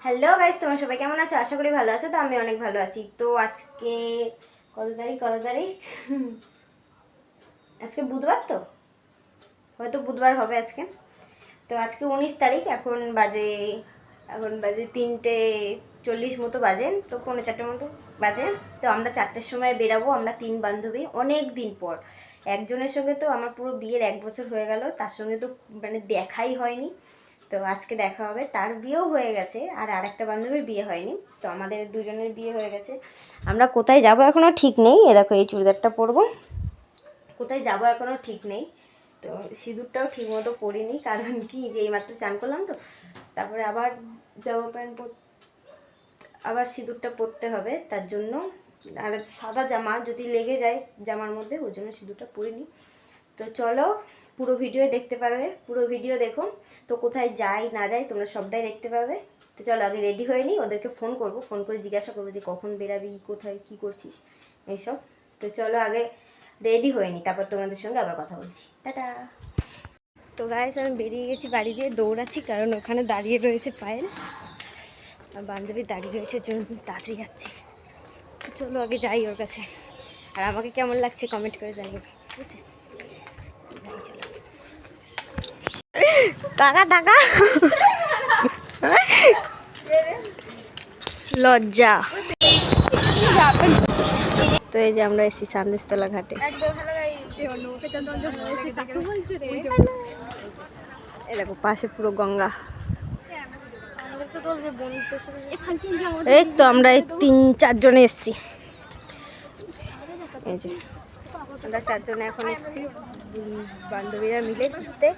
Hello guys তোমার সবাই কেমন আছো? আশা করি ভালো আছো, তো আমি অনেক ভালো আছি। তো আজকে, কত তারিখ কত তারিখ? আজকে বুধবার তো? হয়তো বুধবার হবে আজকে। তো আজকে উনিশ তারিখ, এখন বাজে এখন বাজে তিনটে চল্লিশ মতো বাজে, তো পৌনে চারটের মতো বাজে। তো আমরা চারটের সময় বেরাবো, আমরা তিন বান্ধবী, অনেক দিন পর। একজনের সঙ্গে তো আমার পুরো বিয়ের এক বছর হয়ে গেল, তার সঙ্গে তো মানে দেখাই হয়নি। তো আজকে দেখা হবে। তার বিয়েও হয়ে গেছে আর আরেকটা বান্ধবীর বিয়ে হয়নি। তো আমাদের দুজনের বিয়ে হয়ে গেছে। আমরা কোথায় যাব এখনও ঠিক নেই। এ দেখো, এই চুড়িদারটা পরবো। কোথায় যাব এখনও ঠিক নেই। তো সিঁদুরটাও ঠিক মতো পরিনি, কারণ কি, যে এইমাত্র চান করলাম তো। তারপরে আবার জামা প্যান্ট পর আবার সিঁদুরটা পরতে হবে। তার জন্য আর সাদা জামা যদি লেগে যায় জামার মধ্যে ওই জন্য সিঁদুরটা পরিনি। তো চলো পুরো ভিডিও দেখতে পারবে। পুরো ভিডিও দেখো তো কোথায় যাই না যাই তোমরা সবটাই দেখতে পাবে তো চলো, আগে রেডি হয়ে নিই। ওদেরকে ফোন করব। ফোন করে জিজ্ঞাসা করব যে, কখন বেরাবি? কোথায়? কি করছিস? এইসব। তো চলো, আগে রেডি হয়ে নিই। তারপর তোমাদের সঙ্গে আবার কথা বলছি। টাটা! তো গাইস আমি বেরিয়ে গেছি বাড়ি দিয়ে দৌড়াচ্ছি, কারণ ওখানে দাঁড়িয়ে রয়েছে পায়েল। আর বান্ধবী দাঁড়িয়ে রয়েছে জন্য তাড়াতাড়ি যাচ্ছি। চলো, আগে যাই ওর কাছে। আর আমাকে কেমন লাগছে কমেন্ট করে জানিও। ঠিক আছে যাই চলো টাকা টাকা লজ্জা। তো এই যে আমরা এসেছি সান্দেশতলা ঘাটে। দেখো, পাশে পুরো গঙ্গা। এই তো আমরা এই তিন, চারজনে এসেছি। আমরা চারজনে এখন এসেছি। বান্ধবীরা মিলে ঘুরতে।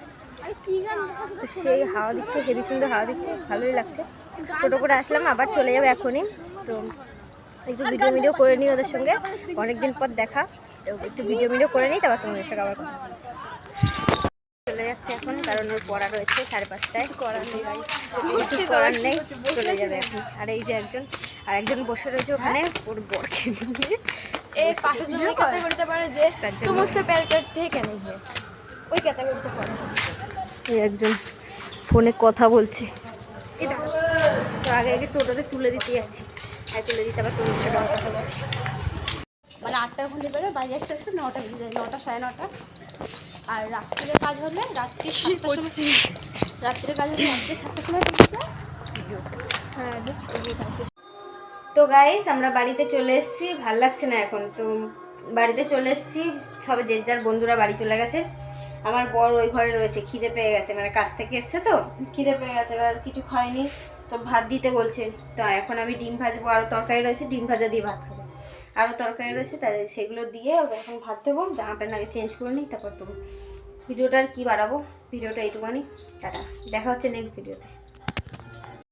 তো সেই হাওয়া দিচ্ছে হেভি সুন্দর হাওয়া দিচ্ছে ভালোই লাগছে। টোটো করে আসলাম আবার চলে যাবে এখনই। তো একটু ভিডিও ভিডিও করে নিই ওদের সঙ্গে। অনেকদিন পর দেখা। তো একটু ভিডিও ভিডিও করে নিই তারপর তোমাদের সঙ্গে আবার কথা বলছি। চলে যাচ্ছে এখন কারণ ওর পড়া রয়েছে সাড়ে পাঁচটায়। করার নেই। কিছু করার নেই চলে যাবে এখন। আর এই যে একজন আর একজন বসে রয়েছে ওখানে ওর বরকে নিয়ে। এই পাশের জন্য ক্যাটাগরিতে পারে যে। সমস্ত থেকে কেন ওই ক্যাটাগরিতে পারে এই একজন ফোনে কথা বলছে। এই দেখো, তো আগে আগে টোটোতে তুলে দিতে যাচ্ছি। আর তুলে দিতে আবার সাথে আবার কথা বলছি। মানে আটটার ঘণ্টা বেরো বাইরে আসতে আসতে নটা বেজে যায় নটা সাড়ে নটা। আর রাত্রিরে কাজ হলে রাত্রি সাতটার সময় রাত্রিরে কাজ হলে রাত্রি সাতটার সময় হ্যাঁ তো গাইস আমরা বাড়িতে চলে এসেছি ভালো লাগছে না এখন। তো বাড়িতে চলে এসেছি সবে যে যার বন্ধুরা বাড়ি চলে গেছে। আমার বর ওই ঘরে রয়েছে, খিদে পেয়ে গেছে মানে কাজ থেকে এসছে তো, খিদে পেয়ে গেছে, এবার কিছু খায়নি, তো ভাত দিতে বলছে। তো এখন আমি ডিম ভাজবো আরও তরকারি রয়েছে, ডিম ভাজা দিয়ে ভাত খাব। আরও তরকারি রয়েছে, তাই সেগুলো দিয়ে এখন ভাত দেবো, জামা প্যান্ট আগে চেঞ্জ করে নিই, তারপর দেবো ভিডিওটা আর কী বাড়াবো ভিডিওটা এইটুকুনি, টাটা। দেখা হচ্ছে নেক্সট ভিডিওতে